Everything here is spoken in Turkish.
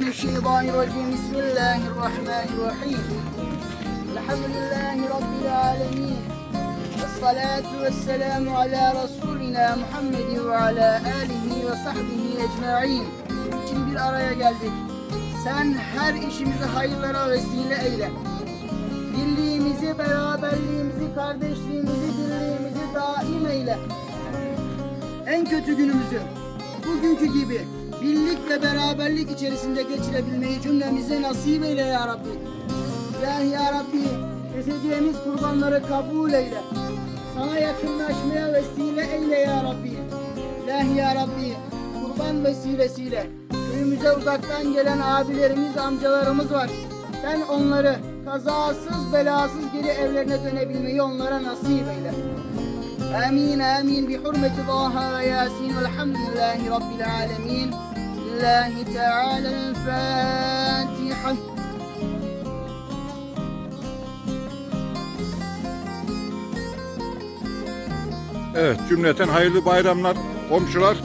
الشيطان الرجيم بسم الله الرحمن الرحيم الحمد لله رب العالمين والصلاة والسلام على رسولنا Muhammed ve ala alihi ve sahbihi ecma'in. Şimdi bir araya geldik. Sen her işimizi hayırlara vesile eyle. Birliğimizi, beraberliğimizi, kardeşliğimizi, birliğimizi daim eyle. En kötü günümüzü bugünkü gibi birlik ve beraberlik içerisinde geçirebilmeyi cümlemize nasip eyle ya Rabbi. İlahi ya Rabbi keseceğimiz kurbanları kabul eyle. Sana yakınlaşmaya vesile eyle ya Rabbi. İlahi ya Rabbi kurban vesilesiyle köyümüze uzaktan gelen abilerimiz, amcalarımız var. Sen onları kazasız belasız geri evlerine dönebilmeyi onlara nasip eyle. آمين آمين بحرمة طه وياسين والحمد لله رب العالمين لله تعالى الفاتحة Evet cümleten hayırlı bayramlar komşular.